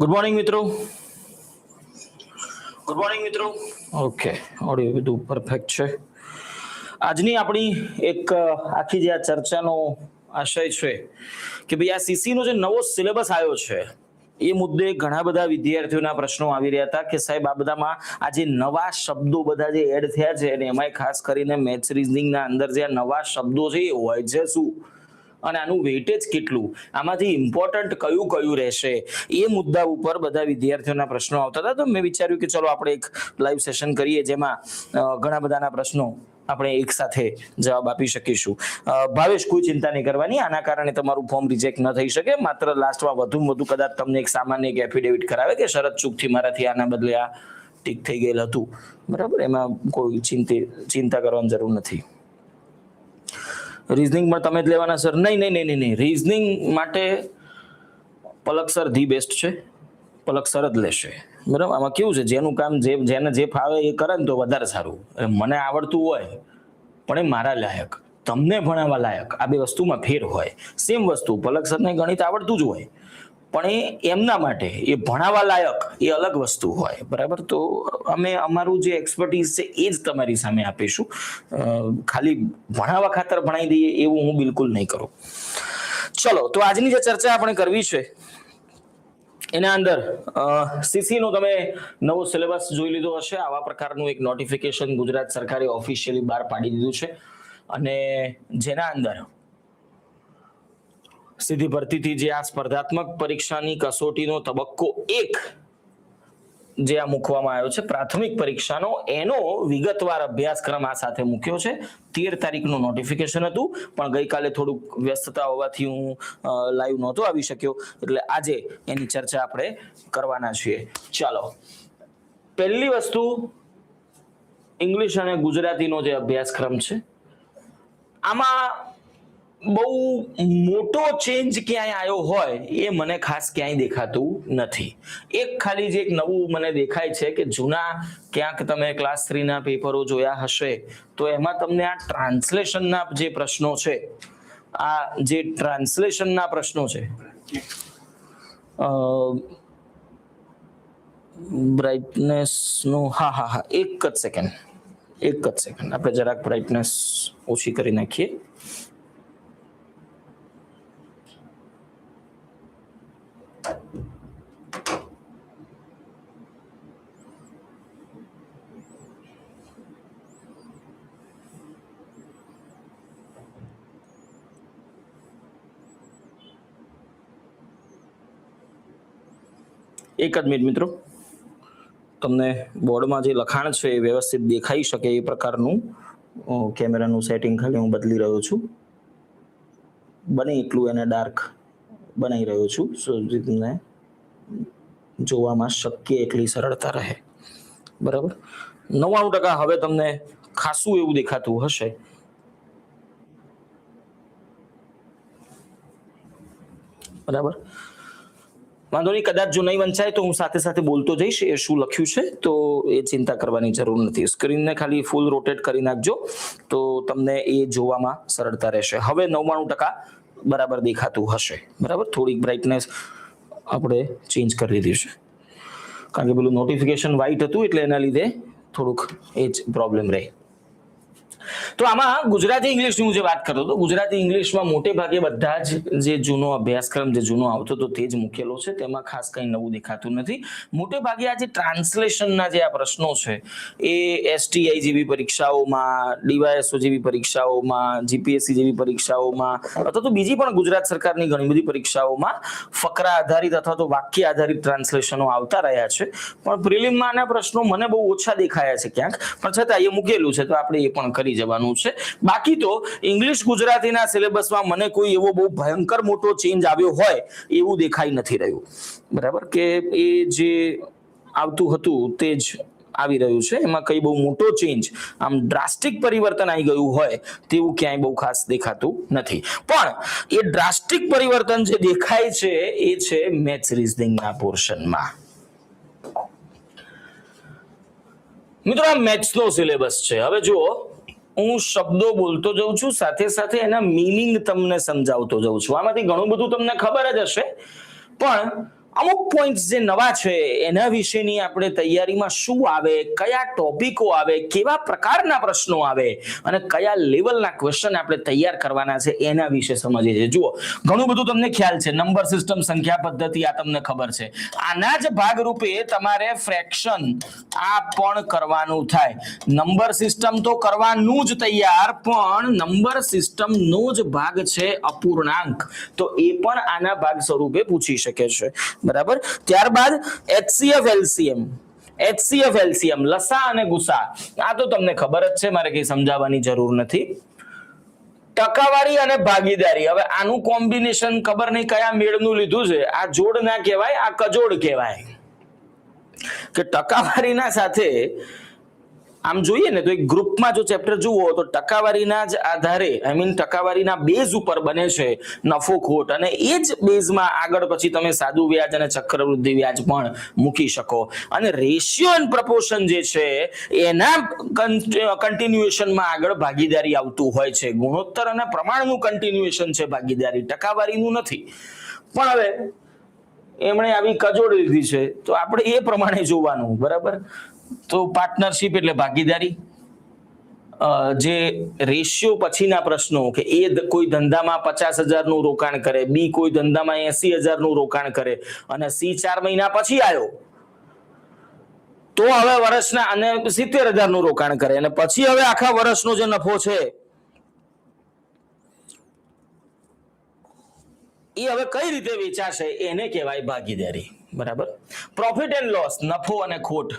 Good morning મિત્રો. Good morning મિત્રો. Okay audio બધું પરફેક્ટ છે. આજની આપણી એક આખી જે આ ચર્ચાનો આશય છે કે ભાઈ આ સીસીનો જે નવો સિલેબસ આવ્યો છે, એ મુદ્દે ઘણા બધા વિદ્યાર્થીઓના પ્રશ્નો આવી રહ્યા હતા કે સાહેબ, આ બધામાં આ જે નવા શબ્દો બધા જે એડ થયા છે, અને એમાંય ખાસ કરીને મેથ્સ રીઝનિંગના અંદર જે આ નવા શબ્દો છે, એ હોય છે શું? અને આનું વેટેજ કેટલું? આમાંથી ઇમ્પોર્ટન્ટ કયું કયું રહેશે? એ મુદ્દા ઉપર બધા વિદ્યાર્થીઓના પ્રશ્નો આવતા હતા. તો મેં વિચાર્યું કે ચલો આપણે એક લાઈવ સેશન કરીએ, જેમાં ઘણા બધાના પ્રશ્નો આપણે એક સાથે જવાબ આપી શકીશું. ભાવેશ, કોઈ ચિંતા નહીં કરવાની. આના કારણે તમારું ફોર્મ રિજેક્ટ ન થઈ શકે. માત્ર લાસ્ટમાં વધુમાં વધુ કદાચ તમને એક સામાન્ય એક એફિડેવિટ કરાવે કે શરત ચૂકથી મારાથી આના બદલે આ ટીક થઈ ગયેલ હતું. બરાબર? એમાં કોઈ ચિંતા કરવાની જરૂર નથી. રીઝનિંગ તમે જ લેવાના સર નહીં નહીં નહીં નહીં રિઝનિંગ માટે પલક સર ધી બેસ્ટ છે. પલક સર જ લેશે. બરાબર? આમાં કેવું છે? જેનું કામ જે, જેને જે ફાવે એ કરે ને તો વધારે સારું. મને આવડતું હોય, પણ એ મારા લાયક. તમને ભણાવવા લાયક. આ બે વસ્તુમાં ફેર હોય. સેમ વસ્તુ. પલક સરને ગણિત આવડતું જ હોય. પણ એ એમના માટે, એ ભણાવવા લાયક, એ અલગ વસ્તુ હોય. બરાબર? તો અમે અમારું જે એક્સપર્ટીઝ છે, એ જ તમારી સામે આપીશું. ખાલી ભણાવવા ખાતર ભણાવી દઈએ, એવું હું બિલકુલ નહીં કરું. ચલો, તો આજની જે ચર્ચા આપણે કરવી છે, એના અંદર સીસીનો તમે નવો સિલેબસ જોઈ લીધો હશે. આવા પ્રકારનું એક નોટિફિકેશન ગુજરાત સરકારે ઓફિશિયલી બહાર પાડી દીધું છે. અને જેના અંદર સીધી ભરતીથી જે આ સ્પર્ધાત્મક પરીક્ષાની કસોટીનો તબક્કો એક જે આ મૂકવામાં આવ્યો છે, પ્રાથમિક પરીક્ષાનો, એનો વિગતવાર અભ્યાસક્રમ આ સાથે મૂક્યો છે. તેર તારીખનું નોટિફિકેશન હતું, પણ ગઈકાલે થોડુંક વ્યસ્તતા હોવાથી હું લાઈવ નહોતો આવી શક્યો. એટલે આજે એની ચર્ચા આપણે કરવાના છીએ. ચાલો. પહેલી વસ્તુ, ઇંગ્લિશ અને ગુજરાતીનો જે અભ્યાસક્રમ છે, આમાં બહુ મોટો ચેન્જ ક્યાંય આવ્યો હોય એ મને ખાસ ક્યાંય દેખાતું નથી. એક ખાલી જે એક નવું મને દેખાય છે કે જૂના ક્યાંક તમે ક્લાસ થ્રીના પેપરો જોયા હશે, તો એમાં તમને આ ટ્રાન્સલેશનના જે પ્રશ્નો છે, આ જે ટ્રાન્સલેશનના પ્રશ્નો છે બ્રાઇટનેસનું હા હા હા, એક જ સેકન્ડ એક જ સેકન્ડ આપણે જરાક બ્રાઇટનેસ ઓછી કરી નાખીએ. એક જ મિનિટ મિત્રો. તમને બોર્ડમાં જે લખાણ છે એ વ્યવસ્થિત દેખાઈ શકે એ પ્રકારનું કેમેરાનું સેટિંગ ખાલી હું બદલી રહ્યો છું. બને એટલું એને ડાર્ક બનાવી રહ્યો છું, સો તમને જોવામાં શક્ય એટલી સરળતા રહે. બરાબર? નવ્વાણું ટકા હવે તમને ખાસું એવું દેખાતું હશે. બરાબર? વાંધો નહીં, કદાચ જો નહીં વંચાય તો હું સાથે સાથે બોલતો જઈશ, એ શું લખ્યું છે, તો એ ચિંતા કરવાની જરૂર નથી. સ્ક્રીનને ખાલી ફૂલ રોટેટ કરી નાખજો, તો તમને એ જોવામાં સરળતા રહેશે. હવે નવ્વાણું ટકા બરાબર દેખાતું હશે. બરાબર? થોડીક બ્રાઇટનેસ આપણે ચેન્જ કરી દીધી છે કારણ કે પેલું નોટિફિકેશન વ્હાઇટ હતું, એટલે એના લીધે થોડુંક એ જ પ્રોબ્લેમ રહે. તો આમાં ગુજરાતી ઇંગ્લિશની હું જે વાત કરતો હતો, ગુજરાતી ઇંગ્લિશમાં મોટે ભાગે બધા જ જે જૂનો અભ્યાસક્રમ, જે જૂનો આવતો હતો તે જ મૂકેલો છે. તેમાં ખાસ કંઈ નવું દેખાતું નથી. મોટે ભાગે આ જે ટ્રાન્સલેશનના જે આ પ્રશ્નો છે, એ એસટીઆઈ જેવી પરીક્ષાઓમાં ડીવાયએસઓ જેવી પરીક્ષાઓમાં જીપીએસસી જેવી પરીક્ષાઓમાં, અથવા તો બીજી પણ ગુજરાત સરકારની ઘણી બધી પરીક્ષાઓમાં ફકરા આધારિત અથવા તો વાક્ય આધારિત ટ્રાન્સલેશનો આવતા રહ્યા છે. પણ પ્રિલિમમાં આના પ્રશ્નો મને બહુ ઓછા દેખાયા છે ક્યાંક. પણ છતાં એ મૂકેલું છે, તો આપણે એ પણ કરી જવાનું છે. બાકી તો ઇંગ્લિશ ગુજરાતીના સિલેબસમાં મને કોઈ એવો બહુ ભયંકર મોટો ચેન્જ આવ્યો હોય એવું દેખાઈ નથી રહ્યું. બરાબર? કે એ જે આવતું હતું તે જ આવી રહ્યું છે. એમાં કઈ બહુ મોટો ચેન્જ આમ ડ્રાસ્ટિક પરિવર્તન આવી ગયું હોય તેવું ક્યાંય બહુ ખાસ દેખાતું નથી. પણ એ ડ્રાસ્ટિક પરિવર્તન જે દેખાય છે એ છે મેથ્સ રીઝનિંગના પોર્શનમાં મિત્રો, આ મેથ્સનો સિલેબસ છે. હવે જુઓ હું શબ્દો બોલતો જઉં છું, સાથે સાથે એના મિનિંગ તમને સમજાવતો જઉં છું. આમાંથી ઘણું બધું તમને ખબર જ હશે. પણ અમુક પોઈન્ટ્સ જે નવા છે, એના વિશેની આપણે તૈયારીમાં શું આવે, કયા ટોપિકો આવે, કેવા પ્રકારના પ્રશ્નો આવે અને કયા લેવલના ક્વેશ્ચન આપણે તૈયાર કરવાના છે, એના વિશે સમજીએ છીએ. જુઓ, ઘણું બધું તમને ખ્યાલ છે. નંબર સિસ્ટમ સંખ્યા પદ્ધતિ આ તમને ખબર છે. આના જ ભાગરૂપે તમારે ફ્રેક્શન આ પણ કરવાનું થાય. નંબર સિસ્ટમ તો કરવાનું જ તૈયાર, પણ નંબર સિસ્ટમનો જ ભાગ છે અપૂર્ણાંક. તો એ પણ આના ભાગ સ્વરૂપે પૂછી શકે છે. બરાબર? ત્યારબાદ એચસીએફ એલસીએમ એચસીએફ એલસીએમ લસા અને ગુસા. આ તો તમને ખબર જ છે, મારે કઈ સમજાવવાની જરૂર નથી. ટકાવારી અને ભાગીદારી. હવે આનું કોમ્બિનેશન ખબર નહીં કયા મેળનું લીધું છે. આ જોડ ના કહેવાય, આ કજોડ કહેવાય. કે ટકાવારીના સાથે આમ જોઈએ ને તો એક ગ્રુપમાં જો ચેપ્ટર જુઓ તો ટકાવારીના જ આધારે આઈ મીન ટકાવારીના બેઝ ઉપર બને છે નફો, ખોટ. અને એ જ બેઝમાં આગળ પછી તમે સાદું વ્યાજ અને ચક્રવૃદ્ધિ વ્યાજ પણ મૂકી શકો. અને રેશિયો એન્ડ પ્રપોર્શન જે છે, એના કન્ટિન્યુએશનમાં આગળ ભાગીદારી આવતું હોય છે. ગુણોત્તર અને પ્રમાણનું કન્ટિન્યુએશન છે ભાગીદારી. ટકાવારીનું નથી. પણ હવે એમણે આવી કજોડ લીધી છે. તો આપણે એ પ્રમાણે જોવાનું. બરાબર? તો પાર્ટનરશિપ એટલે ભાગીદારી. જે રેશિયો પછીના પ્રશ્નો કે એ કોઈ ધંધામાં પચાસ હજારનું રોકાણ કરે, બી કોઈ ધંધામાં એસી હજારનું રોકાણ કરે અને સી ચાર મહિના પછી આવ્યો તો હવે વર્ષના અને સિત્તેર હજારનું રોકાણ કરે અને પછી હવે આખા વર્ષનો જે નફો છે, એ હવે કઈ રીતે વેચાશે એને કહેવાય ભાગીદારી. બરાબર? પ્રોફિટ એન્ડ લોસ નફો અને ખોટ.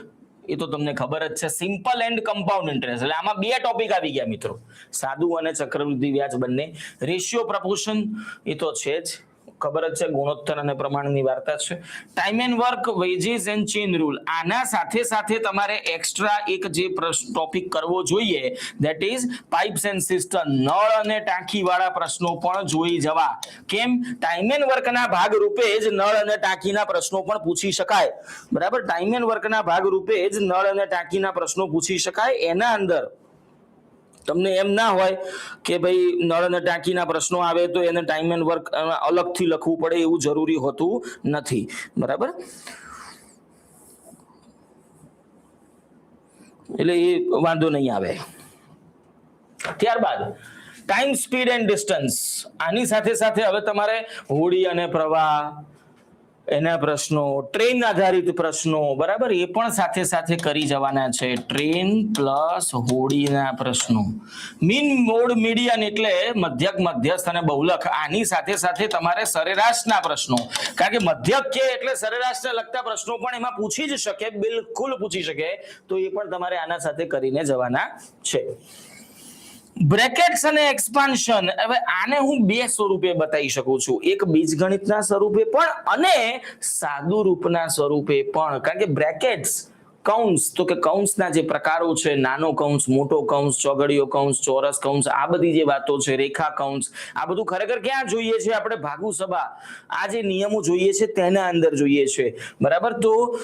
એ તો તમને ખબર જ છે સિમ્પલ એન્ડ કમ્પાઉન્ડ ઇન્ટરેસ્ટ એટલે આમાં બે ટોપિક આવી ગયા મિત્રો. સાદું અને ચક્રવૃદ્ધિ વ્યાજ બંને. રેશિયો પ્રપોર્શન એ તો છે જ. ખબર જ છે, ગુણોત્તર અને પ્રમાણની વાર્તા છે. Time and work wages and chain rule આના સાથે સાથે તમારે એક્સ્ટ્રા એક જે ટોપિક કરવો જોઈએ that is pipes and system નળ અને ટાંકી વાળા પ્રશ્નો પણ જોઈ જવા. કેમ? ટાઈમ એન્ડ વર્કના ભાગ રૂપે જ નળ અને ટાંકીના પ્રશ્નો પણ પૂછી શકાય. બરાબર? ટાઈમ એન્ડ વર્કના ભાગ રૂપે જ નળ અને ટાંકીના પ્રશ્નો પૂછી શકાય. એના અંદર તમને એમ ના હોય કે ભાઈ નળ અને ટાંકીના પ્રશ્નો આવે તો એને ટાઈમ એન્ડ વર્ક અલગથી લખવું પડે એવું જરૂરી હોતું નથી. બરાબર? એટલે એ વાંધો નહીં આવે. ત્યારબાદ ટાઈમ સ્પીડ એન્ડ ડિસ્ટન્સ આની સાથે સાથે હવે તમારે હોડી અને પ્રવાહ એના પ્રશ્નો ટ્રેન આધારિત પ્રશ્નો, બરાબર? એ પણ સાથે સાથે કરી જવાના છે. ટ્રેન પ્લસ હોડીના પ્રશ્નો. મીન મોડ મીડિયન એટલે મધ્યક, મધ્યસ્થ અને બહુલક. આની સાથે સાથે તમારે સરેરાશના પ્રશ્નો. કારણ કે મધ્યક કે એટલે સરેરાશને લગતા પ્રશ્નો પણ એમાં પૂછી જ શકે, બિલકુલ પૂછી શકે. તો એ પણ તમારે આના સાથે કરીને જવાના છે. બ્રેકેટ્સ અને એક્સપાન્શન. હવે આને હું બે સ્વરૂપે બતાવી શકું છું. એક બીજગણિતના સ્વરૂપે પણ અને સાદુ રૂપના સ્વરૂપે પણ. કારણ કે બ્રેકેટ્સ, કૌંસ, તો કે કૌંસના જે પ્રકારો છે, નાનો કૌંસ, મોટો કૌંસ, ચોગડીયો કૌંસ, ચોરસ કૌંસ, આ બધી જે વાતો છે, રેખા કૌંસ, આ બધું ખરેખર ક્યાં જોઈએ છે? આપણે ભાગુ સભા, આ જે નિયમો જોઈએ છે, તેના અંદર જોઈએ છે. બરાબર? તો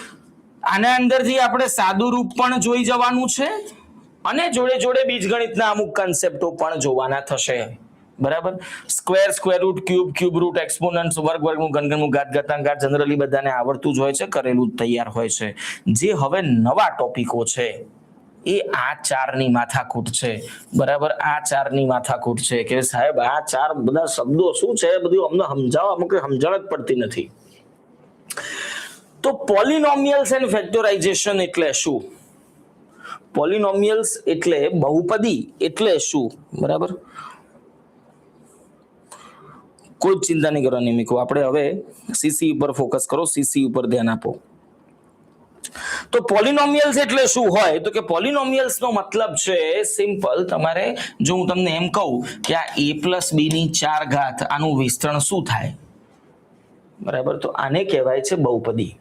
આના અંદરથી આપણે સાદુ રૂપ પણ જોઈ જવાનું છે. અને જોડે જોડે બીજગણિતના અમુક કન્સેપ્ટો પણ જોવાના થશે. બરાબર? Square square root cube cube root exponent વર્ગ વર્ગનું ઘનઘનનું ઘાત ઘાતાંકાર જનરલી બધાને આવડતું જ હોય છે, કરેલું તૈયાર હોય છે. જે હવે નવા ટોપિકો છે, એ આ ચારની માથાકૂટ છે. બરાબર? આ ચારની માથાકૂટ છે કે સાહેબ, આ ચાર બધા શબ્દો શું છે? બધું અમને સમજાવવા અમુક સમજણ જ પડતી નથી. તો પોલિનોમિયલ્સ એન્ડ ફેક્ટરાઇઝેશન એટલે શું? પોલિનોમિયલ્સ એટલે બહુપદી એટલે શું? બરાબર? કોઈ ચિંતા નહીં કરવાની મિત્રો આપણે હવે સીસી ઉપર ફોકસ કરો. સીસી ઉપર ધ્યાન આપો. તો પોલિનોમિયલ્સ એટલે શું હોય? તો કે પોલિનોમિયલ્સ નો મતલબ છે સિમ્પલ તમારે જો હું તમને એમ કહું કે આ a પ્લસ બી ની ચાર ઘાત આનું વિસ્તરણ શું થાય? બરાબર? તો આને કહેવાય છે બહુપદી.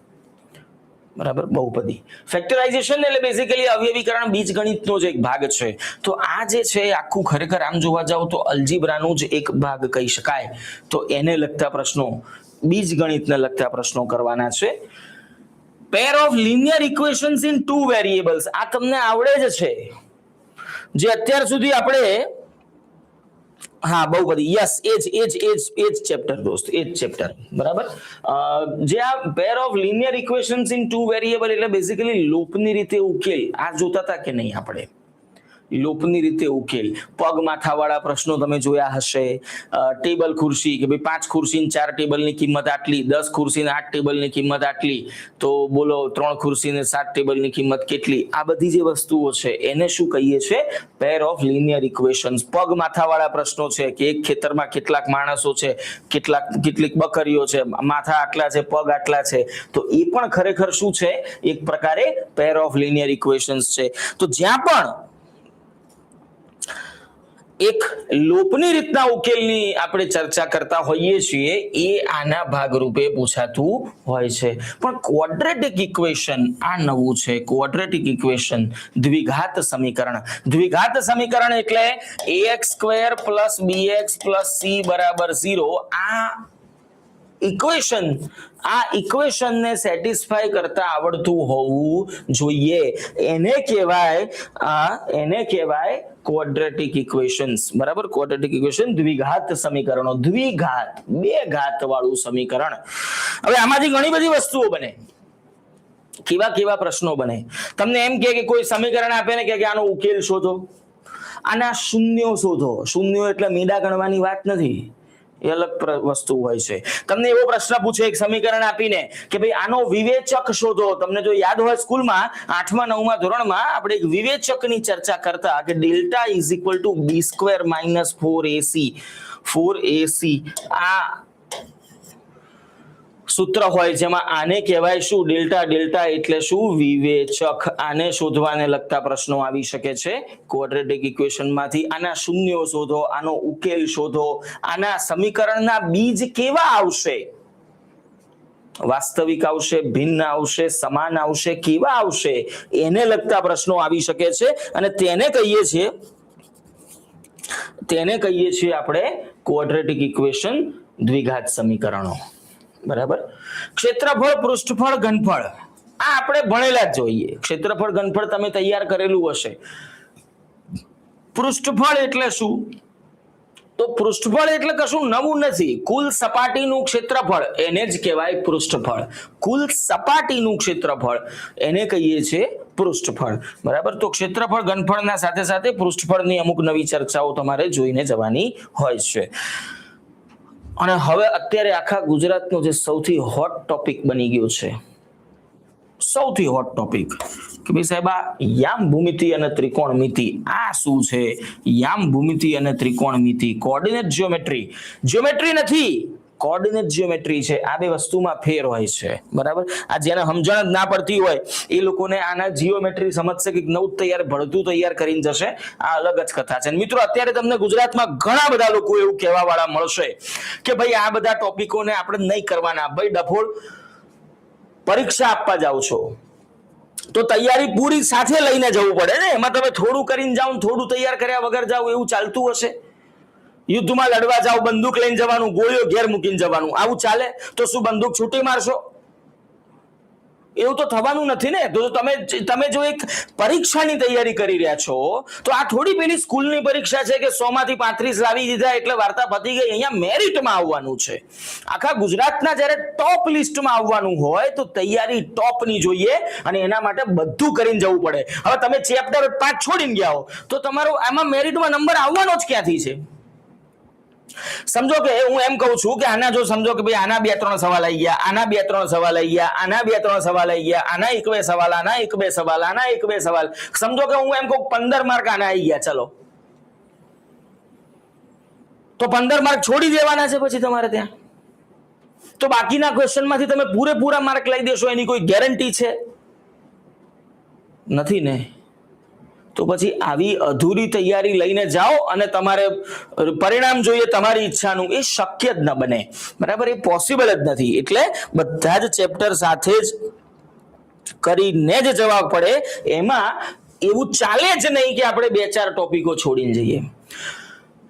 બરાબર? બહુપદી. ફેક્ટરાઇઝેશન એટલે બેઝિકલી અવયવીકરણ બીજગણિતનો જ એક ભાગ છે. તો આ જે છે આખું ખરેખર આમ જોવા જાવ તો અલ્જીબ્રાનું જ એક ભાગ કહી શકાય. તો એને લગતા પ્રશ્નો, બીજગણિતને લગતા પ્રશ્નો કરવાના છે. Pair of linear equations in two variables આ તમને આવડે જ છે. જે અત્યાર સુધી આપણે હા, બહુ બધી. યસ એજ એજ એજ એજ ચેપ્ટર દોસ્ત એજ ચેપ્ટર બરાબર? જે આ pair of linear equations in two variable એટલે બેઝિકલી લૂપની રીતે ઉકેલ આ જોતા હતા કે નહીં આપણે? લોપની રીતે ઉકેલ. પગ માથાવાળા પ્રશ્નો તમે જોયા હશે. ટેબલ ખુરશી કે ભાઈ પાંચ ખુરશીની ચાર ટેબલની કિંમત આટલી, દસ ખુરશી ને આઠ ટેબલની કિંમત આટલી, તો બોલો ત્રણ ખુરશી ને સાત ટેબલની કિંમત કેટલી? આ બધી જે વસ્તુઓ છે, એને શું કહીએ છે? પેર ઓફ લિનિયર ઇક્વેશન્સ પગ માથાવાળા પ્રશ્નો છે કે એક ખેતરમાં કેટલાક માણસો છે, કેટલાક, કેટલીક બકરીઓ છે, માથા આટલા છે, પગ આટલા છે, તો એ પણ ખરેખર શું છે? એક પ્રકારે પેર ઓફ લિનિયર ઇક્વેશન્સ છે. તો જ્યાં પણ એક લોપની રીતના ઉકેલની આપણે ચર્ચા કરતા હોઈએ છીએ, એ આના ભાગરૂપે પૂછાતું હોય છે. પણ ક્વોડ્રેટિક ઇક્વેશન આ નવું છે. ક્વોડ્રેટિક ઇક્વેશન દ્વિઘાત સમીકરણ. દ્વિઘાત સમીકરણ એટલે ax square plus bx plus c બરાબર ઝીરો આ ઇક્વેશન. આ ઇક્વેશનને સેટિસ્ફાય કરતા આવડતું હોવું જોઈએ. એને કહેવાય, આ એને કહેવાય ક્વોડ્રેટિક ઇક્વેશન્સ બરાબર? ક્વોડ્રેટિક ઇક્વેશન દ્વિઘાત સમીકરણો. દ્વિઘાત. બે ઘાત વાળું સમીકરણ. હવે આમાંથી ઘણી બધી વસ્તુઓ બને. કેવા કેવા પ્રશ્નો બને. તમને એમ કે કોઈ સમીકરણ આપે ને કે આનો ઉકેલ શોધો. આના શૂન્યો શોધો. શૂન્યો એટલે મીડા ગણવાની વાત નથી. એ અલગ વસ્તુ હોય છે. તમને એવો પ્રશ્ન પૂછે, એક સમીકરણ આપીને, કે ભાઈ આનો વિવેચક શોધો. તમને જો યાદ હોય સ્કૂલમાં, આઠમા, નવમા ધોરણમાં આપણે એક વિવેચકની ચર્ચા કરતા કે delta is equal to b square minus four AC four AC આ સૂત્ર હોય જેમાં આને કહેવાય શું? ડેલ્ટા ડેલ્ટા એટલે શું? વિવેચક. આને શોધવાને લગતા પ્રશ્નો આવી શકે છે. ક્વોડ્રેટિક ઇક્વેશનમાંથી આના શૂન્યો શોધો, આનો ઉકેલ શોધો. આના સમીકરણના બીજ કેવા આવશે? વાસ્તવિક આવશે, ભિન્ન આવશે, સમાન આવશે, કેવા આવશે? એને લગતા પ્રશ્નો આવી શકે છે. અને તેને કહીએ છીએ, તેને કહીએ છીએ આપણે ક્વોડ્રેટિક ઇક્વેશન દ્વિઘાત સમીકરણો. બરાબર? ક્ષેત્રફળ, પૃષ્ઠફળ, ઘનફળ. આ આપણે ભણેલા જ જોઈએ. ક્ષેત્રફળ, ઘનફળ તમે તૈયાર કરેલું હશે. પૃષ્ઠફળ એટલે શું? તો પૃષ્ઠફળ એટલે કશું નવું નથી. કુલ સપાટીનું ક્ષેત્રફળ, એને જ કહેવાય પૃષ્ઠફળ. કુલ સપાટીનું ક્ષેત્રફળ, એને કહીએ છીએ પૃષ્ઠફળ. બરાબર? તો ક્ષેત્રફળ, ઘનફળના સાથે સાથે પૃષ્ઠફળની અમુક નવી ચર્ચાઓ તમારે જોઈને જવાની હોય છે. અને હવે અત્યારે આખા ગુજરાતનો જે સૌથી હોટ ટોપિક બની ગયો છે, સૌથી હોટ ટોપિક કે ભાઈ સાહેબ આ યામ ભૂમિતિ અને ત્રિકોણમિતિ આ શું છે? યામ ભૂમિતિ અને ત્રિકોણમિતિ કોર્ડિનેટ જીઓમેટ્રી જીઓમેટ્રી નથી કોઓર્ડિનેટ જીઓમેટ્રી છે, આ બે વસ્તુમાં ફેર હોય છે, બરાબર? આ જેને સમજણ જ ના પડતી હોય, એ લોકોને આના જીઓમેટ્રી સમજશે કે નવું તૈયાર, ભળતું તૈયાર કરીને જશે, આ અલગ જ કથા છે. મિત્રો, અત્યારે તમને ગુજરાતમાં ઘણા બધા લોકો એવું કહેવા વાળા મળશે કે ભાઈ, આ બધા ટોપિકોને આપણે નહીં કરવાના. ભાઈ ડફોળ પરીક્ષા આપવા જાઓ છો. તો તૈયારી પૂરી સાથે લઈને જવું પડે ને? એમાં તમે થોડું કરીને જાઓ થોડું તૈયાર કર્યા વગર જાઓ, એવું ચાલતું હશે? યુદ્ધમાં લડવા જાઓ, બંદૂક લઈને જવાનું, ગોળીઓ ઘેર મૂકીને જવાનું. આવું ચાલે? તો શું બંદૂક છૂટી મારશો? એવું તો થવાનું નથી ને. તો તમે તમે જો એક પરીક્ષાની તૈયારી કરી રહ્યા છો, તો આ થોડી પેલી સ્કૂલની પરીક્ષા છે કે સો માંથી પાંત્રીસ લાવી દીધા એટલે વાર્તા પતી ગઈ. અહીંયા મેરિટમાં આવવાનું છે. આખા ગુજરાતના જ્યારે ટોપ લિસ્ટમાં આવવાનું હોય, તો તૈયારી ટોપની જોઈએ અને એના માટે બધું કરીને જવું પડે. હવે તમે ચેપ્ટર પાંચ છોડીને ગયા હો, તો તમારો આમાં મેરિટમાં નંબર આવવાનો જ ક્યાંથી છે? સમજો કે હું એમ કહું છું કે આના જો સમજો કે ભાઈ આના બે ત્રણ સવાલ આવી ગયા, આના બે ત્રણ સવાલ આવી ગયા, આના બે ત્રણ સવાલ આવી ગયા, આના એક બે સવાલ, આના એક બે સવાલ, આના એક બે સવાલ. સમજો કે હું એમ કહું પંદર માર્ક આના આવી ગયા, ચલો. તો પંદર માર્ક છોડી દેવાના છે પછી તમારે ત્યાં? તો બાકીના ક્વેશ્ચનમાંથી તમે પૂરેપૂરા માર્ક લઈ દેશો, એની કોઈ ગેરંટી છે? નથી ને? તો પછી આવી અધૂરી તૈયારી લઈને જાઓ અને તમારે પરિણામ જોઈએ તમારી ઈચ્છાનું. એ શક્ય જ ન બને. બરાબર, એ પોસિબલ જ નથી. એટલે બધા જ ચેપ્ટર સાથે જ કરીને જ જવા પડે. એમાં એવું ચાલે જ નહીં કે આપણે બે ચાર ટોપિકો છોડીને જઈએ.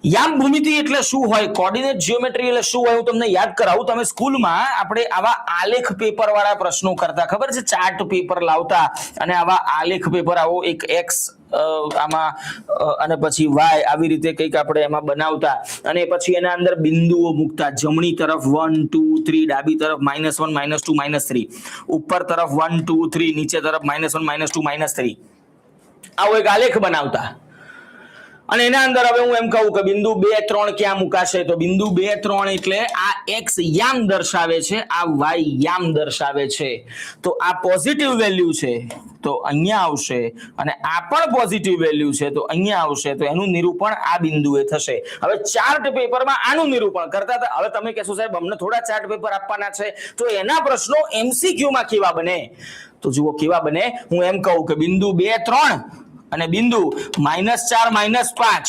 યામ ભૂમિતિ એટલે શું હોય? કોર્ડિનેટ જીઓમેટ્રી એટલે શું હોય? હું તમને યાદ કરાવું. તમે સ્કૂલમાં આપણે આવા આલેખ પેપર વાળા પ્રશ્નો કરતા, ખબર છે? ચાર્ટ પેપર લાવતા અને આવા આલેખ પેપર આવો, એક એક્સ આમાં અને પછી વાય આવી રીતે કંઈક આપણે એમાં બનાવતા. અને પછી એના અંદર બિંદુઓ મૂકતા. જમણી તરફ વન ટુ થ્રી ડાબી તરફ minus one minus two minus three ઉપર તરફ વન ટુ થ્રી નીચે તરફ minus one minus two minus three આવો એક આલેખ બનાવતા. અને એના અંદર હવે હું એમ કહું કે બિંદુ બે, ત્રણ ક્યાં મુકાશે? તો બિંદુ બે, ત્રણ એટલે આ એક્સ યામ દર્શાવે છે, આ વાય યામ દર્શાવે છે. તો આ પોઝિટિવ વેલ્યુ છે, તો અહીંયા આવશે. અને આ પણ પોઝિટિવ વેલ્યુ છે, તો અહીંયા આવશે. તો એનું નિરૂપણ આ બિંદુએ થશે. હવે ચાર્ટ પેપરમાં આનું નિરૂપણ કરતા હવે તમે કહેશો, સાહેબ, અમને થોડા ચાર્ટ પેપર આપવાના છે. તો એના પ્રશ્નો એમસીક્યુમાં કેવા બને? તો જુઓ કેવા બને? હું એમ કહું કે બિંદુ બે, ત્રણ અને બિંદુ માઇનસ ચાર, માઇનસ પાંચ.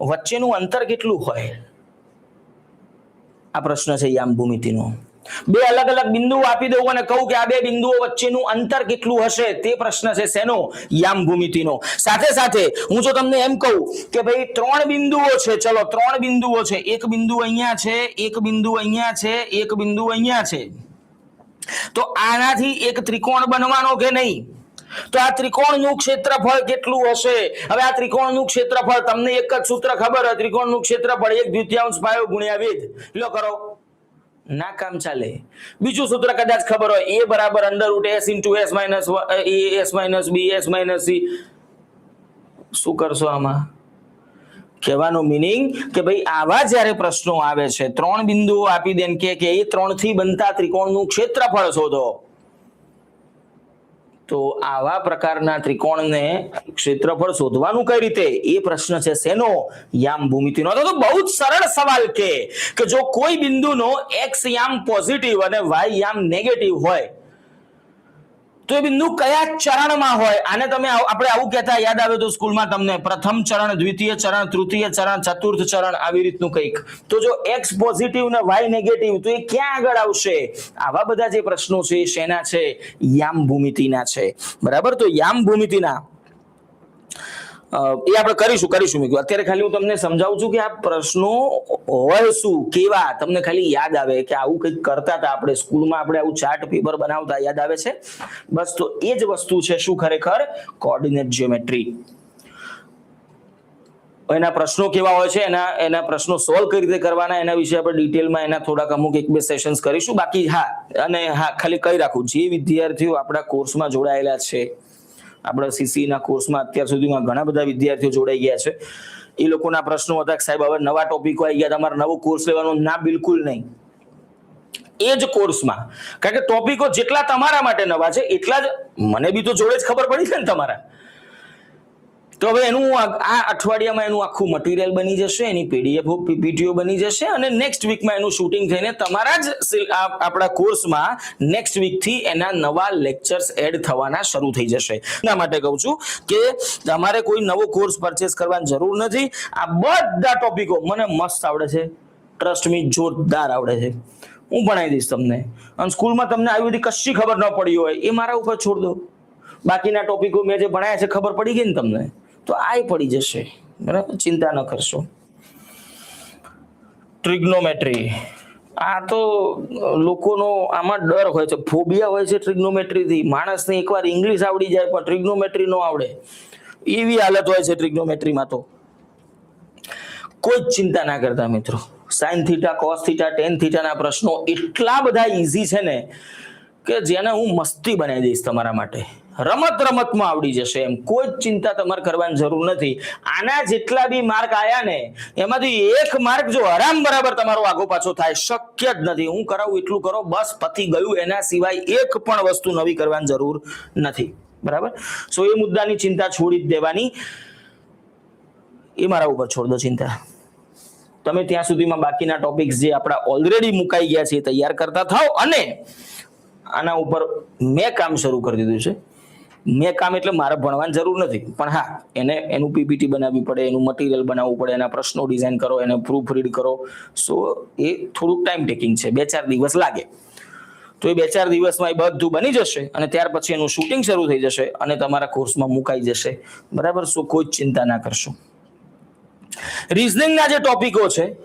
વચ્ચેનું અંતર કેટલું હોય? આ પ્રશ્ન છે યામ ભૂમિતિનો. બે અલગ અલગ બિંદુઓ આપી દઉં અને કહું કે આ બે બિંદુઓ વચ્ચેનું અંતર કેટલું હશે? તે પ્રશ્ન છે શેનો? યામ ભૂમિતિનો. સાથે સાથે હું જો તમને એમ કહું કે ભાઈ ત્રણ બિંદુઓ છે, ચલો ત્રણ બિંદુઓ છે. એક બિંદુ અહીંયા છે, એક બિંદુ અહીંયા છે, એક બિંદુ અહીંયા છે. તો આનાથી એક ત્રિકોણ બનવાનો કે નહીં? તો આ ત્રિકોણનું ક્ષેત્રફળ કેટલું હશે? હવે આ ત્રિકોણનું ક્ષેત્રફળ તમને એક જ સૂત્ર ખબર હોય, ત્રિકોણનું ક્ષેત્રફળ એક દ્વિતીયાંશ પાયો ગુણ્યા વેદ લો કરો. ના કામ ચાલે. બીજું સૂત્ર કદાચ ખબર હોય, એ બરાબર under root s into s minus s minus b s minus c શું કરશો આમાં? કહેવાનો મિનિંગ કે ભાઈ, આવા જ્યારે પ્રશ્નો આવે છે, ત્રણ બિંદુઓ આપી દે કે એ ત્રણથી બનતા ત્રિકોણનું ક્ષેત્રફળ શોધો. તો આવા પ્રકારના ત્રિકોણને ક્ષેત્રફળ શોધવાનું કઈ રીતે? એ પ્રશ્ન છે શેનો? યામ ભૂમિતિનો. તો બહુ જ સરળ સવાલ કે કે જો કોઈ બિંદુનો એક્સ યામ પોઝિટિવ અને વાય યામ નેગેટિવ હોય તો એ બિંદુ કયા ચરણમાં હોય? આને તમે આપણે આવું કહેતા યાદ આવે તો સ્કૂલમાં તમને પ્રથમ ચરણ, દ્વિતીય ચરણ, તૃતીય ચરણ, ચતુર્થ ચરણ આવી રીતનું કંઈક. તો જો એક્સ પોઝિટિવ ને વાય નેગેટિવ તો એ ક્યાં આગળ આવશે? આવા બધા જે પ્રશ્નો છે એ શેના છે? યામ ભૂમિતિના છે. બરાબર? તો યામ ભૂમિતિના એ આપણે કરીશું કરીશું, મેં. અત્યારે ખાલી હું તમને સમજાવું છું કે આ પ્રશ્નો હોય શું, કેવા, તમને ખાલી યાદ આવે કે આવું કંઈક કરતા હતા આપણે સ્કૂલમાં, આપણે આવું ચાર્ટ પેપર બનાવતા, યાદ આવે છે? બસ, તો એ જ વસ્તુ છે શું ખરેખર? Coordinate geometry. એના પ્રશ્નો કેવા હોય છે, એના એના પ્રશ્નો સોલ્વ કઈ રીતે કરવાના, એના વિશે આપણે ડિટેલમાં એના થોડાક અમુક એક બે સેશન્સ કરીશું. બાકી હા, અને હા, ખાલી કહી રાખું, જે વિદ્યાર્થીઓ આપણા કોર્સમાં જોડાયેલા છે આપણા સીસી ના કોર્સમાં અત્યાર સુધીમાં ઘણા બધા વિદ્યાર્થીઓ જોડાઈ ગયા છે. એ લોકોના પ્રશ્નો હતા કે સાહેબ, હવે નવા ટોપિકો આવી ગયા તમારે નવો કોર્સ લેવાનો? ના, બિલકુલ નહીં. એ જ કોર્સમાં કારણ કે ટોપિકો જેટલા તમારા માટે નવા છે, એટલા જ, મને બી તો જોડે જ ખબર પડી છે ને તમારા. તો હવે એનું આ અઠવાડિયામાં એનું આખું મટીરિયલ બની જશે, એની પીડીએફ પીટીઓ બની જશે અને નેક્સ્ટ વીકમાં એનું શૂટિંગ થઈને તમારા જ આપણા કોર્સમાં નેક્સ્ટ વીકથી એના નવા લેક્ચર્સ એડ થવાના શરૂ થઈ જશે. એના માટે કહું છું કે તમારે કોઈ નવો કોર્સ પરચેસ કરવાની જરૂર નથી. આ બધા ટોપિકો મને મસ્ત આવડે છે. ટ્રસ્ટ મી જોરદાર આવડે છે. હું ભણાવી દઈશ તમને. અને સ્કૂલમાં તમને આવી બધી કશી ખબર ન પડી હોય, એ મારા ઉપર છોડ દો. બાકીના ટોપિકો મેં જે ભણાયા છે, ખબર પડી ગઈ ને તમને? તો આય પડી જશે. બરાબર? ચિંતા ન કરશો. ટ્રિગ્નોમેટ્રી આ તો લોકોનો આમાં ડર હોય છે. ફોબિયા હોય છે ટ્રિગ્નોમેટ્રીથી માણસને એકવાર ઇંગ્લિશ આવડી જાય પણ ટ્રિગ્નોમેટ્રી ન આવડે. એવી હાલત હોય છે ટ્રિગ્નોમેટ્રીમાં તો. કોઈ જ ચિંતા ના કરતા મિત્રો. Sine theta cos theta tan થીટાના પ્રશ્નો એટલા બધા ઇઝી છે ને કે જેને હું મસ્તી બનાવી દઈશ તમારા માટે. રમત રમતમાં આવડી જશે એમ. કોઈ જ ચિંતા તમારે કરવાની જરૂર નથી. આના જેટલા બી માર્ક આયા ને, એમાંથી એક માર્ક જો આરામ બરાબર તમારો આગો પાછો થાય, શક્ય જ નથી. હું કરાવું એટલું કરો, બસ પતી ગયું. એના સિવાય એક પણ વસ્તુ નવી કરવાની જરૂર નથી. બરાબર? સો એ મુદ્દાની ચિંતા છોડી જ દેવાની. એ મારા ઉપર છોડ દો ચિંતા. તમે ત્યાં સુધીમાં બાકીના ટોપિક્સ જે આપણા ઓલરેડી મુકાઈ ગયા છે એ તૈયાર કરતા થાઓ અને આના ઉપર મેં કામ શરૂ કરી દીધું છે. મેં કામ એટલે મારે ભણવાની જરૂર નથી. પણ હા, એને એનું પીપીટી બનાવવી પડે, એનું મટીરિયલ બનાવવું પડે, એના પ્રશ્નો ડિઝાઇન કરો, એને પ્રૂફ રીડ કરો. સો એ થોડુંક ટાઈમ ટેકિંગ છે. બે ચાર દિવસ લાગે. તો એ બે ચાર દિવસમાં એ બધું બની જશે અને ત્યાર પછી એનું શૂટિંગ શરૂ થઈ જશે અને તમારા કોર્સમાં મુકાઈ જશે. બરાબર? સો કોઈ જ ચિંતા ના કરશો. રિઝનિંગના જે ટોપિકો છે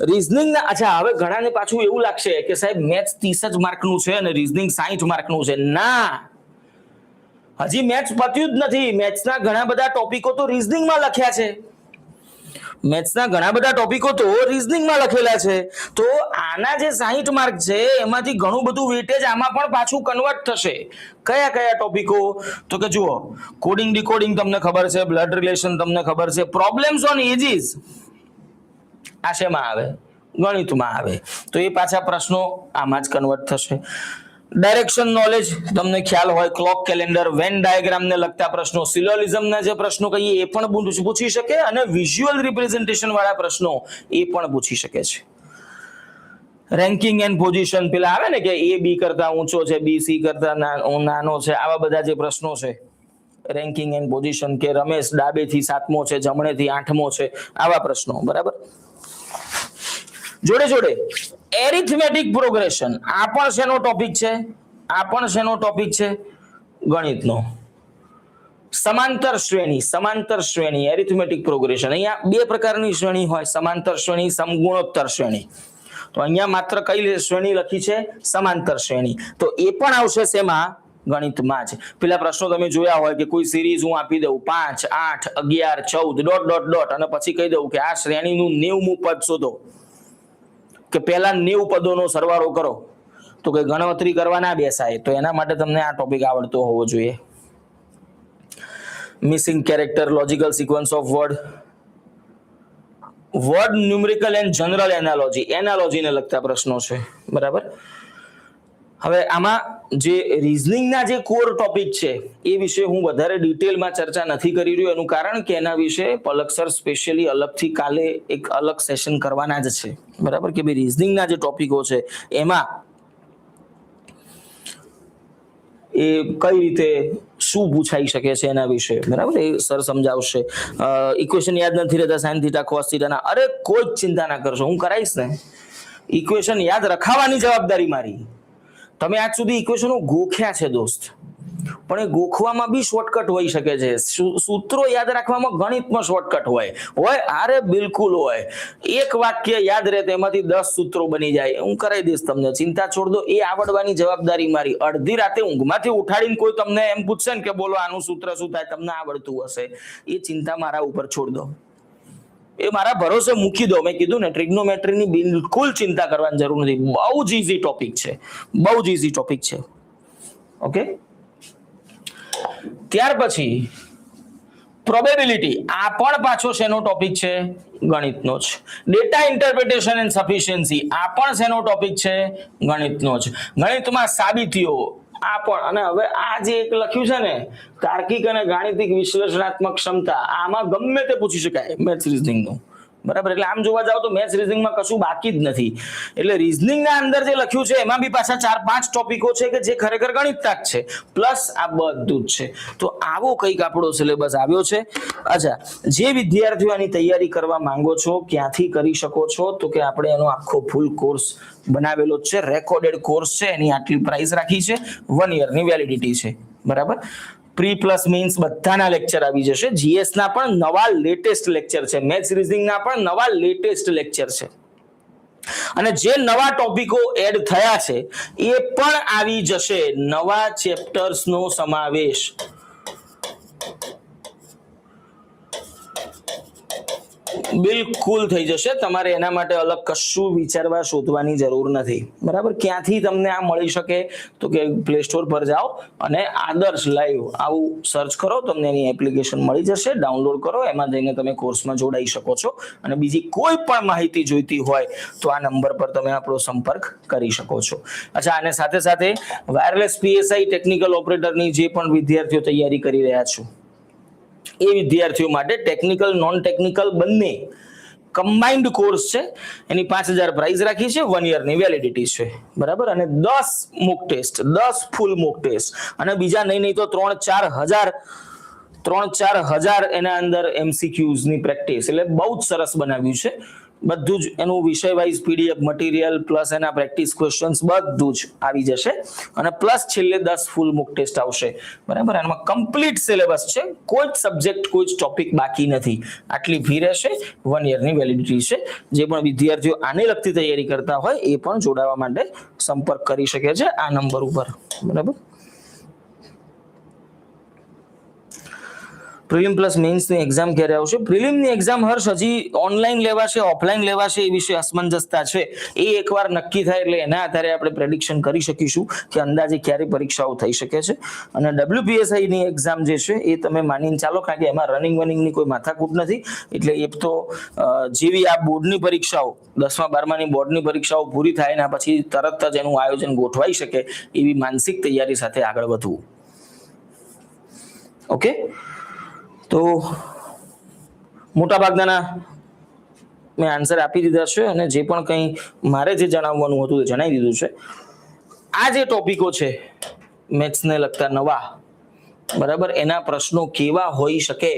રિઝનિંગના અચ્છા, હવે ઘણાને પાછું એવું લાગશે કે સાહેબ મેથ્સ ત્રીસ જ માર્કનું છે અને રિઝનિંગ સાહીઠ માર્કનું છે. ના! હજી મેથ્સ પત્યું જ નથી. મેથ્સના ઘણા બધા ટોપિકો તો રીઝનિંગમાં લખ્યા છે. મેથ્સના ઘણા બધા ટોપિકો તો રીઝનિંગમાં લખેલા છે. તો આના જે સાહીઠ માર્ક છે, એમાંથી ઘણું બધું વેટેજ આમાં પણ પાછું કન્વર્ટ થશે. કયા કયા ટોપિકો તો કે જુઓ કોડિંગ ડીકોડિંગ તમને ખબર છે બ્લડ રિલેશન તમને ખબર છે પ્રોબ્લેમ્સ ઓન એજીસ આ શેમાં આવે? ગણિતમાં આવે. તો એ પાછા પ્રશ્નો આમાં જ કન્વર્ટ થશે. ડાયરેક્શન નોલેજ તમને ખ્યાલ હોય ક્લોક કેલેન્ડર વેન ડાયાગ્રામને લગતા પ્રશ્નો સિલોલિઝમના જે પ્રશ્નો કહીએ, એ પણ પૂછ- શકે અને વિઝ્યુઅલ રિપ્રેઝન્ટેશન વાળા પ્રશ્નો એ પણ પૂછી શકે છે. રેન્કિંગ એન્ડ પોઝિશન પેલા આવે ને કે એ બી કરતા ઊંચો છે બી સી કરતા નાનો છે, આવા બધા જે પ્રશ્નો છે. રેન્કિંગ એન્ડ પોઝિશન કે રમેશ ડાબેથી સાતમો છે, જમણેથી આઠમો છે, આવા પ્રશ્નો, બરાબર? જોડે જોડે એરિથમેટિક પ્રોગ્રેશન આ પણ શેનો ટોપિક છે? આ પણ શેનો ટોપિક છે? ગણિતનો. સમાંતર શ્રેણી સમાંતર શ્રેણી એરિથમેટિક પ્રોગ્રેશન અહીંયા બે પ્રકારની શ્રેણી હોય. સમાંતર શ્રેણી, સમગુણોત્તર શ્રેણી. તો અહીંયા માત્ર કઈ શ્રેણી લખી છે? સમાંતર શ્રેણી. તો એ પણ આવશે શેમાં? ગણિતમાં જ. પેલા પ્રશ્નો તમે જોયા હોય કે કોઈ સિરીઝ હું આપી દઉં. પાંચ, આઠ, અગિયાર, ચૌદ ડોટ ડોટ ડોટ અને પછી કહી દઉં કે આ શ્રેણીનું નેવમું પદ શોધો. કે પહેલા નેવું પદોનો સરવાળો કરો. તો કે ગણતરી કરવા ના બેસાય. તો એના માટે તમને આ ટોપિક આવડતો હોવો જોઈએ. Missing character logical sequence of word word numerical and general analogy એનાલોજીને લગતા પ્રશ્નો છે. બરાબર? હવે આમાં જે રિઝનિંગના જે કોર ટોપિક છે, એ વિશે હું વધારે ડિટેલમાં ચર્ચા નથી કરી રહ્યો. એનું કારણ કે એના વિશે પલક સર સ્પેશિયલી અલગથી કાલે એક અલગ સેશન કરવાના જ છે. બરાબર? કે ભાઈ રિઝનિંગના જે ટોપિકો છે, એમાં એ કઈ રીતે શું પૂછાઈ શકે છે એના વિશે? બરાબર? એ સર સમજાવશે. ઇક્વેશન યાદ નથી રહેતા સાઇન થીટા કોસ થીટાના અરે કોઈ જ ચિંતા ના કરશો. હું કરાવીશ ને. ઇક્વેશન યાદ રખાવાની જવાબદારી મારી. તમે આજ સુધી ઇક્વેશનો ગોખ્યા છે દોસ્ત. પણ એ ગોખવામાં બી શોર્ટકટ હોઈ શકે છે. સૂત્રો યાદ રાખવામાં ગણિતમાં શોર્ટકટ હોય. હોય અરે બિલકુલ હોય. એક વાક્ય યાદ રહે તેમાંથી દસ સૂત્રો બની જાય. હું કરાવી દઈશ તમને. ચિંતા છોડ દો. એ આવડવાની જવાબદારી મારી. અડધી રાતે ઊંઘમાંથી ઉઠાડીને કોઈ તમને એમ પૂછશે ને કે બોલો આનું સૂત્ર શું થાય? તમને આવડતું હશે. એ ચિંતા મારા ઉપર છોડ દો. એ મારા ભરોસે મૂકી દો. મેં કીધું ને, ટ્રિગ્નોમેટ્રીની બિલકુલ ચિંતા કરવાની જરૂર નથી. બહુ જ ઇઝી ટોપિક છે. બહુ જ ઈઝી ટોપિક છે. ઓકે ત્યાર પછી પ્રોબેબિલિટી આ પણ પાછો શેનો ટોપિક છે? ગણિતનો જ. ડેટા ઇન્ટરપ્રિટેશન એન્ડ સફિશિયન્સી આ પણ શેનો ટોપિક છે? ગણિતનો જ. ગણિતમાં સાબિતીઓ આ પણ. અને હવે આ જે એક લખ્યું છે ને, તાર્કિક અને ગાણિતિક વિશ્લેષણાત્મક ક્ષમતા, આમાં ગમે તે પૂછી શકાય. મેથ્સ રિઝનિંગનું બરાબર? એટલે આમ જોવા જાવ તો મેથ્સ રીઝનિંગમાં કશું બાકી જ નથી. એટલે રિઝનિંગના અંદર જે લખ્યું છે, એમાં બી પાછા ચાર પાંચ ટોપિકો છે કે જે ખરેખર ગણિતતા જ છે. પ્લસ આ બધું જ છે. તો આવો કંઈક આપણો સિલેબસ આવ્યો છે. અચ્છા, જે વિદ્યાર્થીઓ આની તૈયારી કરવા માંગો છો, ક્યાંથી કરી શકો છો? તો કે આપણે એનો આખો ફૂલ કોર્સ બનાવેલો છે. રેકોર્ડેડ કોર્સ છે. એની આટલી પ્રાઇસ રાખી છે. વન યરની વેલિડિટી છે. બરાબર? પ્રી પ્લસ મીન્સ બધાના લેક્ચર આવી જશે. જીએસ ના પણ નવા લેટેસ્ટ લેક્ચર છે. મેથ્સ રીઝનિંગ ના પણ નવા લેટેસ્ટ લેક્ચર છે. અને જે નવા ટોપિકો એડ થયા છે, એ પણ આવી જશે. નવા ચેપ્ટર્સ નો સમાવેશ. બિલકુલ થઈ જશે. તમારે એના માટે અલગ કશું વિચારવા શોધવાની જરૂર નથી. બરાબર? ક્યાંથી તમને આ મળી શકે તો કે પ્લે સ્ટોર પર જાઓ અને આદર્શ લાઈવ આવું સર્ચ કરો, તમને એની એપ્લિકેશન મળી જશે. ડાઉનલોડ કરો, એમાં જઈને તમે કોર્સમાં જોડાઈ શકો છો. અને બીજી કોઈ પણ માહિતી જોઈતી હોય તો આ નંબર પર તમે આપણો સંપર્ક કરી શકો છો. અચ્છા અને સાથે સાથે વાયરલેસ પીએસઆઈ ટેકનિકલ ઓપરેટરની જે પણ વિદ્યાર્થીઓ તૈયારી કરી રહ્યા છો એ વિદ્યાર્થીઓ માટે ટેકનિકલ નોન ટેકનિકલ બંને કમ્બાઇન્ડ કોર્સ છે. એની પાંચ હજાર પ્રાઇઝ રાખી છે. વન યરની વેલિડિટી છે. બરાબર? અને દસ મુક ટેસ્ટ દસ ફૂલ મુક ટેસ્ટ અને બીજા નહીં નહીં તો ત્રણ ચાર હજાર, ત્રણ ચાર હજાર એના અંદર એમસીક્યુઝની પ્રેક્ટિસ એટલે બહુ જ સરસ બનાવ્યું છે. બધું જ એનું વિષય વાઇઝ પીડીએફ મટીરિયલ પ્લસ એના પ્રેક્ટિસ ક્વેશ્ચન્સ બધું જ આવી જશે. અને પ્લસ છેલ્લે દસ ફૂલ મુક ટેસ્ટ આવશે. બરાબર? એમાં કમ્પ્લીટ સિલેબસ છે. કોઈ જ સબ્જેક્ટ કોઈ જ ટોપિક બાકી નથી. આટલી ફી રહેશે. વન યરની વેલિડિટી છે. જે પણ વિદ્યાર્થીઓ આને લગતી તૈયારી કરતા હોય એ પણ જોડાવા માટે સંપર્ક કરી શકે છે આ નંબર ઉપર. બરાબર? પ્રિલિમ પ્લસ મેઇન્સની એક્ઝામ ક્યારે આવશે. પ્રિલિમની એક્ઝામ હર્ષ, હજી ઓનલાઈન લેવાશે ઓફલાઈન લેવાશે એ વિશે અસમંજસતા છે. એ એકવાર નક્કી થાય એટલે એના આધારે આપણે પ્રેડિક્શન કરી શકીશું કે અંદાજે ક્યારે પરીક્ષાઓ થઈ શકે છે. અને ડબલ્યુપીએસઆઈની એક્ઝામ જે છે, એ તમે માનીને ચાલો, કારણ કે એમાં રનિંગ વનિંગની કોઈ માથાકૂટ નથી. એટલે એ તો જેવી આ બોર્ડની પરીક્ષાઓ, દસમા, બારમાની બોર્ડની પરીક્ષાઓ પૂરી થાય ને પછી તરત જ એનું આયોજન ગોઠવાઈ શકે એવી માનસિક તૈયારી સાથે આગળ વધવું. ઓકે તો મોટાભાગના મેં આન્સર આપી દીધા છે અને જે પણ કંઈ મારે જે જણાવવાનું હતું એ જણાવી દીધું છે. આ જે ટોપિકો છે, મેથ્સને લગતા નવા, બરાબર? એના પ્રશ્નો કેવા હોઈ શકે?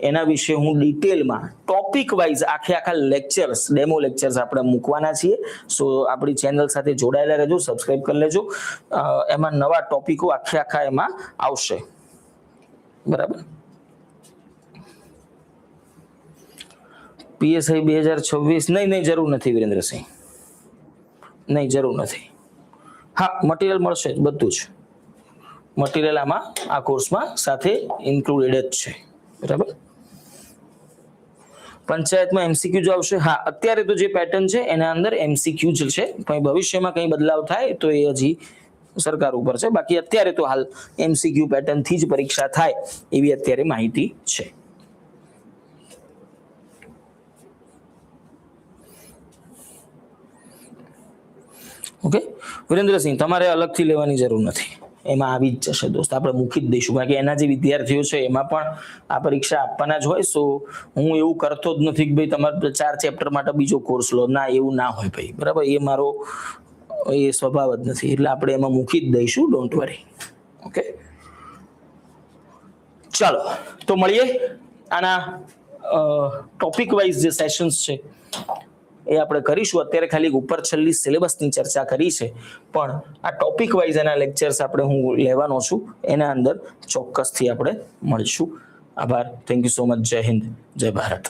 એના વિશે હું ડિટેલમાં, ટોપિક વાઇઝ આખે આખા લેક્ચર્સ, ડેમો લેક્ચર્સ આપણે મૂકવાના છીએ. સો આપણી ચેનલ સાથે જોડાયેલા રહેજો, સબસ્ક્રાઇબ કરી લેજો. એમાં નવા ટોપિકો આખે આખા એમાં આવશે. બરાબર? પીએસઆઈ બે હજાર છવ્વીસ. નહીં નહીં, જરૂર નથી વિરેન્દ્રસિંહ. નહીં, જરૂર નથી. હા મટીરિયલ મળશે, બધું જ. મટીરિયલ આમાં, આ કોર્સમાં સાથે ઇન્ક્લુડેડ જ છે. બરાબર? પંચાયતમાં એમસીક્યુ જ આવશે. હા, અત્યારે તો જે પેટર્ન છે, એના અંદર એમસીક્યુ જ છે. પણ ભવિષ્યમાં કંઈ બદલાવ થાય, તો એ હજી સરકાર ઉપર છે. બાકી અત્યારે તો હાલ એમસીક્યુ પેટર્નથી જ પરીક્ષા થાય, એવી અત્યારે માહિતી છે. ઓકે? વિરેન્દ્રસિંહ તમારે અલગથી લેવાની જરૂર નથી. એમાં આવી જ જશે દોસ્ત. આપણે મૂકી જ દઈશું. કારણ કે એના જે વિદ્યાર્થીઓ છે, એમાં પણ આ પરીક્ષા આપવાના જ હોય. સો હું એવું કરતો જ નથી કે ભાઈ તમારે ચાર ચેપ્ટર માટે બીજો કોર્સ લો. ના, એવું ના હોય ભાઈ. બરાબર? એ મારો, એ સ્વભાવ જ નથી. એટલે આપણે એમાં મૂકી જ દઈશું. Don't worry okay? ચાલો. તો મળીએ આના ટોપિક વાઇઝ જે સેશન્સ છે. એ આપણે કરીશું. અત્યારે ખાલી ઉપર છેલ્લી સિલેબસની ચર્ચા કરી છે. પણ આ ટોપિક વાઇઝ એના લેક્ચર્સ આપણે હું લેવાનો છું. એના અંદર ચોક્કસથી આપણે મળીશું. આભાર. થેન્ક યુ સો મચ જય હિન્દ. જય ભારત.